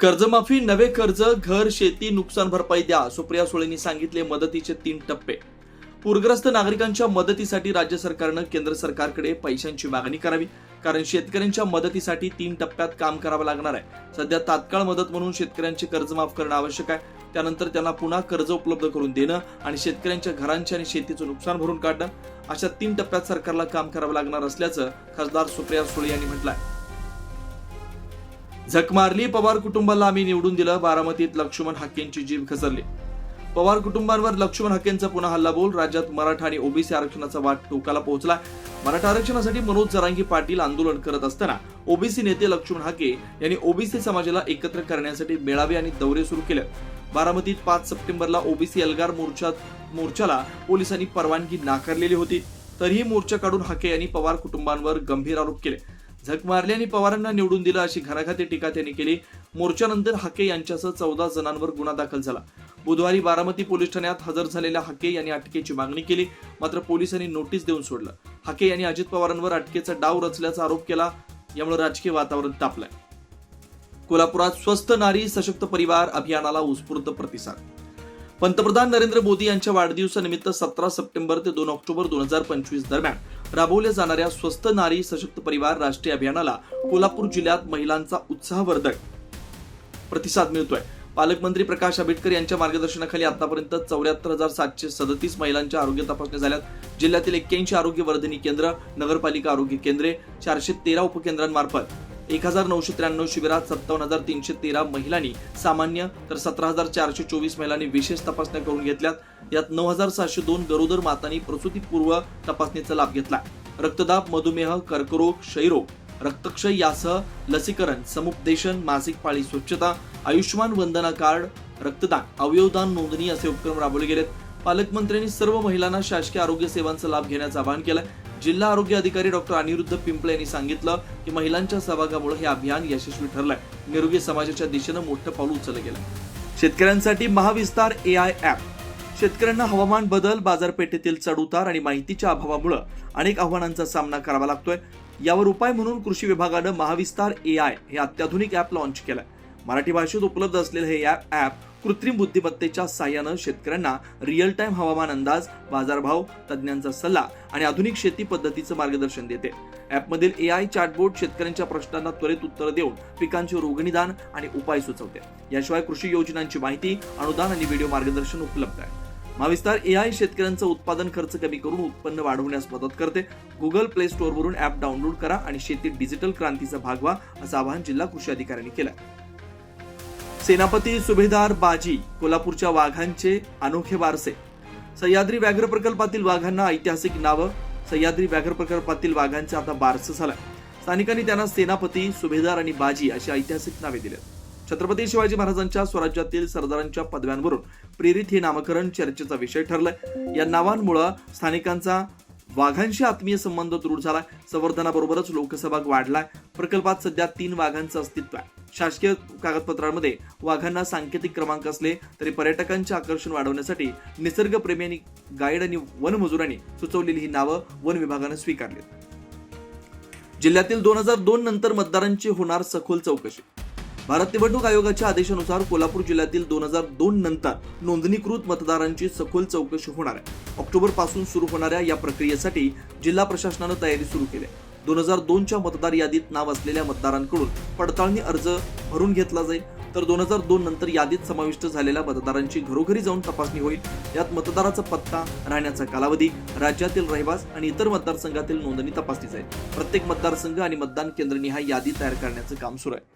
कर्जमाफी नवे कर्ज घर शेती नुकसान भरपाई द्या सुप्रिया सुळेंनी सांगितले मदतीचे तीन टप्पे. पूरग्रस्त नागरिकांच्या मदतीसाठी राज्य सरकारनं केंद्र सरकारकडे पैशांची मागणी करावी कारण शेतकऱ्यांच्या मदतीसाठी तीन टप्प्यात काम करावं लागणार आहे. सध्या तात्काळ मदत म्हणून शेतकऱ्यांचे कर्ज माफ करणं आवश्यक आहे. त्यानंतर त्यांना पुन्हा कर्ज उपलब्ध करून देणं आणि शेतकऱ्यांच्या घरांचे आणि शेतीचं नुकसान भरून काढणं अशा तीन टप्प्यात सरकारला काम करावं लागणार असल्याचं खासदार सुप्रिया सुळे यांनी म्हटलंय. झक मारली पवार कुटुंबाला आम्ही निवडून दिलं. बारामतीत लक्ष्मण हाकेंची जीव घसरली. पवार कुटुंबांवर लक्ष्मण हाकेंचा पुन्हा हल्ला बोल. राज्यात मराठा आणि ओबीसी आरक्षणाचा वाट टोकाला पोहोचला. मराठा आरक्षणासाठी मनोज जरांगी पाटील आंदोलन करत असताना ओबीसी नेते लक्ष्मण हाके यांनी ओबीसी समाजाला एकत्र करण्यासाठी मेळावे आणि दौरे सुरू केले. बारामतीत पाच सप्टेंबरला ओबीसी एल्गार मोर्चा मोर्चाला पोलिसांनी परवानगी नाकारलेली होती. तरीही मोर्चा काढून हाके यांनी पवार कुटुंबांवर गंभीर आरोप केले. झक मारल्याने पवारांना निवडून दिलं अशी घणाघाती टीका त्यांनी केली. मोर्चानंतर हाके यांच्यासह चौदा जणांवर गुन्हा दाखल झाला. बुधवारी बारामती पोलीस ठाण्यात हजर झालेल्या हाके यांनी अटकेची मागणी केली मात्र पोलिसांनी नोटीस देऊन सोडलं. हाके यांनी अजित पवारांवर अटकेचा डाव रचल्याचा आरोप केला यामुळे राजकीय वातावरण तापलंय. कोल्हापुरात स्वस्त नारी सशक्त परिवार अभियानाला उत्स्फूर्त प्रतिसाद पंतप्रधान नरेंद्र मोदी यांच्या वाढदिवसानिमित्त सतरा सप्टेंबर ते दोन ऑक्टोबर दोन हजार पंचवीस दरम्यान राबवल्या जाणाऱ्या स्वस्त नारी सशक्त परिवार राष्ट्रीय अभियानाला कोल्हापूर जिल्ह्यात महिलांचा उत्साहवर्धक प्रतिसाद मिळतोय. पालकमंत्री प्रकाश आंबेडकर यांच्या मार्गदर्शनाखाली आतापर्यंत चौऱ्याहत्तर हजार सातशे सदतीस महिलांच्या आरोग्य तपासण्या झाल्यात. जिल्ह्यातील एक्क्याऐंशी आरोग्य वर्धनी केंद्र नगरपालिका आरोग्य केंद्रे चारशे तेरा उपकेंद्रांमार्फत एक हजार नऊशे त्र्याण्णव शिबिरात सत्तावन्न हजार तीनशे तेरा महिलांनी सामान्य तर सतरा हजार चारशे चोवीस महिलांनी विशेष तपासण्या करून घेतल्यात. यात नऊ हजार सहाशे दोन गरोदर मातांनी प्रसूतीपूर्व तपासणीचा लाभ घेतला. रक्तदाब मधुमेह कर्करोग क्षयरोग रक्तक्षय यासह लसीकरण समुपदेशन मासिक पाळी स्वच्छता आयुष्यमान वंदना कार्ड रक्तदान अवयवदान नोंदणी असे उपक्रम राबवले गेलेत. पालकमंत्र्यांनी सर्व महिलांना शासकीय आरोग्य सेवांचा लाभ घेण्याचं आवाहन केलं जिल्हा आरोग्य अधिकारी डॉक्टर अनिरुद्ध पिंपळे यांनी सांगितलं की महिलांच्या सहभागामुळे हे अभियान यशस्वी ठरलंय. निरोगी समाजाच्या दिशेनं मोठं पाऊल उचललं गेलं शेतकऱ्यांसाठी महाविस्तार ए आय ॲप. शेतकऱ्यांना हवामान बदल बाजारपेठेतील चढउतार आणि माहितीच्या अभावामुळे अनेक आव्हानांचा सामना करावा लागतोय. यावर उपाय म्हणून कृषी विभागानं महाविस्तार ए आय हे अत्याधुनिक ॲप लॉन्च केलंय. मराठी भाषेत उपलब्ध असलेलं हे ॲप कृत्रिम बुद्धिमत्तेच्या साह्यानं शेतकऱ्यांना रिअल टाइम हवामान अंदाज बाजारभाव तज्ज्ञांचा सल्ला आणि आधुनिक शेती पद्धतीचं मार्गदर्शन देते. ॲपमधील ए आय चॅटबोट शेतकऱ्यांच्या प्रश्नांना त्वरित उत्तर देऊन पिकांचे रोगनिदान आणि उपाय सुचवते. याशिवाय कृषी योजनांची माहिती अनुदान आणि व्हिडिओ मार्गदर्शन उपलब्ध आहे. महाविस्तार ए आय शेतकऱ्यांचा उत्पादन खर्च कमी करून उत्पन्न वाढवण्यास मदत करते. गुगल प्ले स्टोअरवरून ॲप डाउनलोड करा आणि शेतीत डिजिटल क्रांतीचा भाग व्हा असं आवाहन जिल्हा कृषी अधिकाऱ्यांनी केलं सेनापती सुभेदार बाजी कोल्हापूरच्या वाघांचे अनोखे वारसे. सह्याद्री व्याघ्र प्रकल्पातील वाघांना ऐतिहासिक नावं सह्याद्री व्याघ्र प्रकल्पातील वाघांचे आता बारसं झालं स्थानिकांनी त्यांना सेनापती सुभेदार आणि बाजी अशी ऐतिहासिक नावे दिली छत्रपती शिवाजी महाराजांच्या स्वराज्यातील सरदारांच्या पदव्यांवरून प्रेरित हे नामकरण चर्चेचा विषय ठरलाय. या नावांमुळं स्थानिकांचा वाघांशी आत्मीय संबंध दृढ झाला. संवर्धनाबरोबरच लोकसहभाग वाढलाय प्रकल्पात सध्या तीन वाघांचं अस्तित्व आहे. शासकीय कागदपत्रांमध्ये वाघांना सांकेतिक क्रमांक असले तरी पर्यटकांचे आकर्षण वाढवण्यासाठी निसर्गप्रेमी आणि गाईड आणि वनमजुरांनी सुचवलेली ही नावं वन विभागानं स्वीकारली जिल्ह्यातील दोन हजार दोन नंतर मतदारांची होणार सखोल चौकशी. भारत निवडणूक आयोगाच्या आदेशानुसार कोल्हापूर जिल्ह्यातील दोन हजार दोन नंतर नोंदणीकृत मतदारांची सखोल चौकशी होणार आहे. ऑक्टोबरपासून सुरू होणाऱ्या या प्रक्रियेसाठी जिल्हा प्रशासनानं तयारी सुरू केली आहे. दोन हजार दोनच्या मतदार यादीत नाव असलेल्या मतदारांकडून पडताळणी अर्ज भरून घेतला जाईल. तर दोन हजार दोन नंतर यादीत समाविष्ट झालेल्या मतदारांची घरोघरी जाऊन तपासणी होईल. यात मतदाराचा पत्ता राहण्याचा कालावधी राज्यातील रहिवास आणि इतर मतदारसंघातील नोंदणी तपासली जाईल. प्रत्येक मतदारसंघ आणि मतदान केंद्रनिहाय यादी तयार करण्याचं काम सुरू आहे.